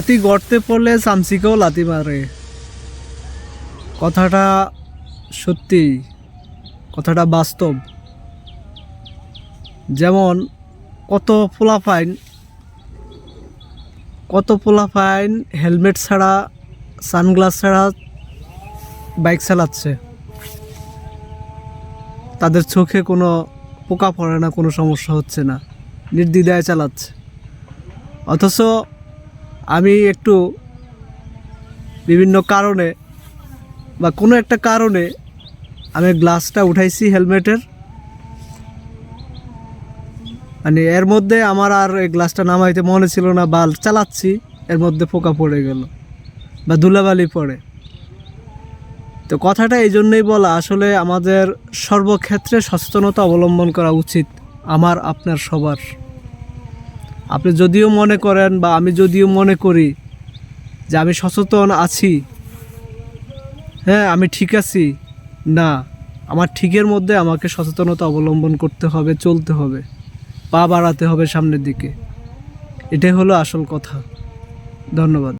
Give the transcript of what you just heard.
হাতি গর্তে পড়লে চামচিকেও লাতি মারে। কথাটা সত্যি, কথাটা বাস্তব। যেমন, কত পোলাফাইন কত পোলাফাইন হেলমেট ছাড়া, সানগ্লাস ছাড়া বাইক চালাচ্ছে। তাদের চোখে কোনো পোকা পড়ে না, কোনো সমস্যা হচ্ছে না। নির্দ্বিধায় চালাচ্ছে। অথচ আমি একটু বিভিন্ন কারণে বা কোনো একটা কারণে আমি গ্লাসটা উঠাইছি হেলমেটের। মানে এর মধ্যে আমার আর এই গ্লাসটা নামাইতে মনে ছিল না, বা চালাচ্ছি, এর মধ্যে পোকা পড়ে গেল বা ধুলাবালি পড়ে। তো কথাটা এই জন্যই বলা, আসলে আমাদের সর্বক্ষেত্রে সচেতনতা অবলম্বন করা উচিত, আমার, আপনার, সবার। আপনি যদিও মনে করেন বা আমি যদিও মনে করি যে আমি সচেতন আছি হ্যাঁ আমি ঠিক আছি, না, আমার ঠিকের মধ্যে আমাকে সচেতনতা অবলম্বন করতে হবে, চলতে হবে, পা বাড়াতে হবে সামনের দিকে। এটাই হলো আসল কথা। ধন্যবাদ।